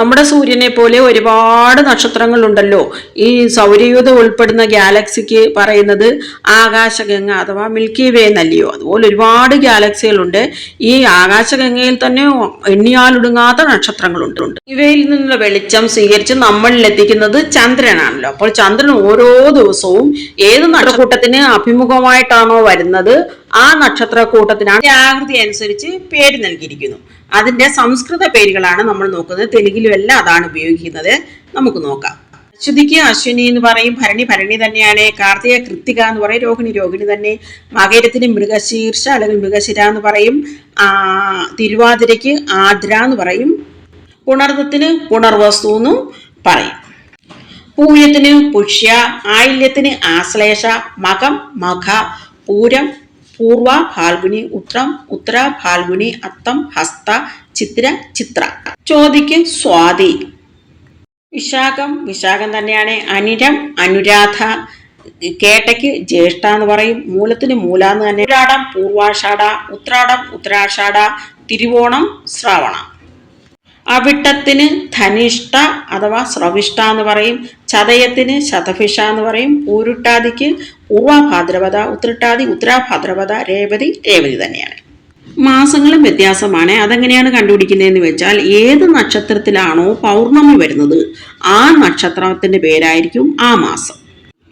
നമ്മുടെ സൂര്യനെ പോലെ ഒരുപാട് നക്ഷത്രങ്ങളുണ്ടല്ലോ. ഈ സൗരയൂഥം ഉൾപ്പെടുന്ന ഗാലക്സിക്ക് പറയുന്നത് ആകാശഗംഗ അഥവാ മിൽക്കി വേ എന്നല്ലയോ. അതുപോലെ ഒരുപാട് ഗാലക്സികളുണ്ട് ഈ ആകാശഗംഗയിൽ തന്നെ എണ്ണിയാലൊടുങ്ങാത്ത നക്ഷത്രങ്ങളുണ്ട്. ഇവയിൽ നിന്നുള്ള വെളിച്ചം സ്വീകരിച്ച് നമ്മളിൽ എത്തിക്കുന്നത് ചന്ദ്രനാണല്ലോ. അപ്പോൾ ചന്ദ്രൻ ഓരോ ദിവസവും ഏത് നക്ഷത്രക്കൂട്ടത്തിന് അഭിമുഖമായിട്ടാണോ വരുന്നത്? ആ നക്ഷത്രക്കൂട്ടത്തിനാണ് ആകൃതി അനുസരിച്ച് പേര് നൽകിയിരിക്കുന്നു. അതിന്റെ സംസ്കൃത പേരുകളാണ് നമ്മൾ നോക്കുന്നത്. തെലുങ്കിലും എല്ലാം അതാണ് ഉപയോഗിക്കുന്നത്. നമുക്ക് നോക്കാം. അശ്വതിക്ക് അശ്വിനി എന്ന് പറയും. ഭരണി ഭരണി തന്നെയാണ്. കാർത്തിക കൃത്തിക എന്ന് പറയും. രോഹിണി രോഹിണി തന്നെ. മകരത്തിന് മൃഗശീർഷ അല്ലെങ്കിൽ മൃഗശിര എന്ന് പറയും. ആ, തിരുവാതിരയ്ക്ക് ആദ്ര എന്ന് പറയും. പുണർദത്തിന് പുണർവസ്തു എന്നും പറയും. പൂയത്തിന് പുഷ്യ ആയില്യത്തിന് ആശ്ലേഷ മകം മഖ പൂരം പൂർവ ഫാൽഗുനി ഉത്രം ഉത്തര ഫാൽഗുനി അത്തം ഹസ്ത ചിത്ര ചിത്ര. ചോദിക്ക് സ്വാതി. വിശാഖം വിശാഖം തന്നെയാണ്. അനിരം അനുരാധ. കേട്ടയ്ക്ക് ജ്യേഷ്ഠ എന്ന് പറയും. മൂലത്തിന് മൂല എന്ന് തന്നെ. ഉത്രാടം പൂർവാഷാഢ. ഉത്രാടം ഉത്തരാഷാഢ തിരുവോണം ശ്രാവണ. അവിട്ടത്തിന് ധനിഷ്ഠ അഥവാ സ്രവിഷ്ഠ എന്ന് പറയും. ചതയത്തിന് ശതഭിഷ എന്ന് പറയും. പൂരുട്ടാദിക്ക് പൂർവഭാദ്രപദ ഉത്രട്ടാതി ഉത്തരാഭാദ്രപദ രേവതി രേവതി തന്നെയാണ്. മാസങ്ങളും വ്യത്യാസമാണ്. അതെങ്ങനെയാണ് കണ്ടുപിടിക്കുന്നതെന്ന് വെച്ചാൽ ഏത് നക്ഷത്രത്തിലാണോ പൗർണമി വരുന്നത് ആ നക്ഷത്രത്തിന്റെ പേരായിരിക്കും ആ മാസം.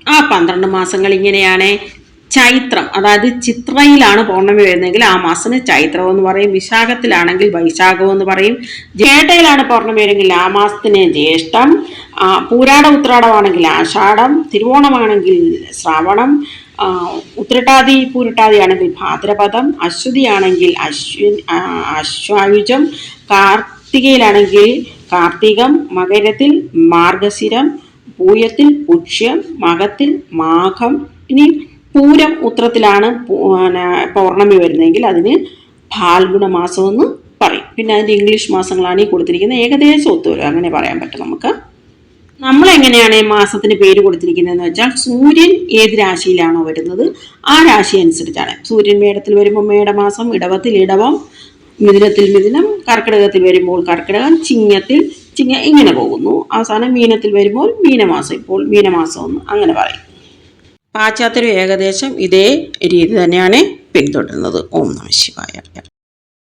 ആ പന്ത്രണ്ട് മാസങ്ങൾ ഇങ്ങനെയാണ്. ചൈത്രം അതായത് ചിത്രയിലാണ് പൗർണമി വരുന്നതെങ്കിൽ ആ മാസം ചൈത്രം എന്ന് പറയും വിശാഖത്തിലാണെങ്കിൽ വൈശാഖം എന്ന് പറയും. ജേട്ടയിലാണ് പൗർണമി വരുമെങ്കിൽ ആ മാസത്തിന് ജ്യേഷ്ഠം പൂരാട ഉത്രാടമാണെങ്കിൽ ആഷാഢം തിരുവോണമാണെങ്കിൽ ശ്രാവണം ഉത്രട്ടാതി പൂരട്ടാതി ആണെങ്കിൽ ഭാദ്രപദം അശ്വതിയാണെങ്കിൽ അശ്വിൻ അശ്വായുജം കാർത്തികയിലാണെങ്കിൽ കാർത്തികം മകരത്തിൽ മാർഗശിരം പൂയത്തിൽ പുഷ്യം മകത്തിൽ മാഘം ഇനി പൂരം ഉത്രത്തിലാണ് പൗർണമി വരുന്നതെങ്കിൽ അതിന് ഫാൽഗുണ മാസമെന്ന് പറയും. പിന്നെ അതിന്റെ ഇംഗ്ലീഷ് മാസങ്ങളാണ് ഈ കൊടുത്തിരിക്കുന്നത്. ഏകദേശം ഒത്തുവരും അങ്ങനെ പറയാൻ പറ്റും നമുക്ക്. നമ്മൾ എങ്ങനെയാണ് ഈ മാസത്തിന് പേര് കൊടുത്തിരിക്കുന്നതെന്ന് വെച്ചാൽ സൂര്യൻ ഏത് രാശിയിലാണോ വരുന്നത് ആ രാശി അനുസരിച്ചാണ്. സൂര്യൻ മേടത്തിൽ വരുമ്പോൾ മേടമാസം ഇടവത്തിൽ ഇടവം മിഥുനത്തിൽ മിഥുനം കർക്കിടകത്തിൽ വരുമ്പോൾ കർക്കിടകം ചിങ്ങത്തിൽ ചിങ്ങ ഇങ്ങനെ പോകുന്നു. അവസാനം മീനത്തിൽ വരുമ്പോൾ മീനമാസം. ഇപ്പോൾ മീനമാസം ഒന്ന് അങ്ങനെ പറയും. പാശ്ചാത്യരും ഏകദേശം ഇതേ രീതി തന്നെയാണ് പിന്തുടരുന്നത്. ഓം നമ ശിവായ.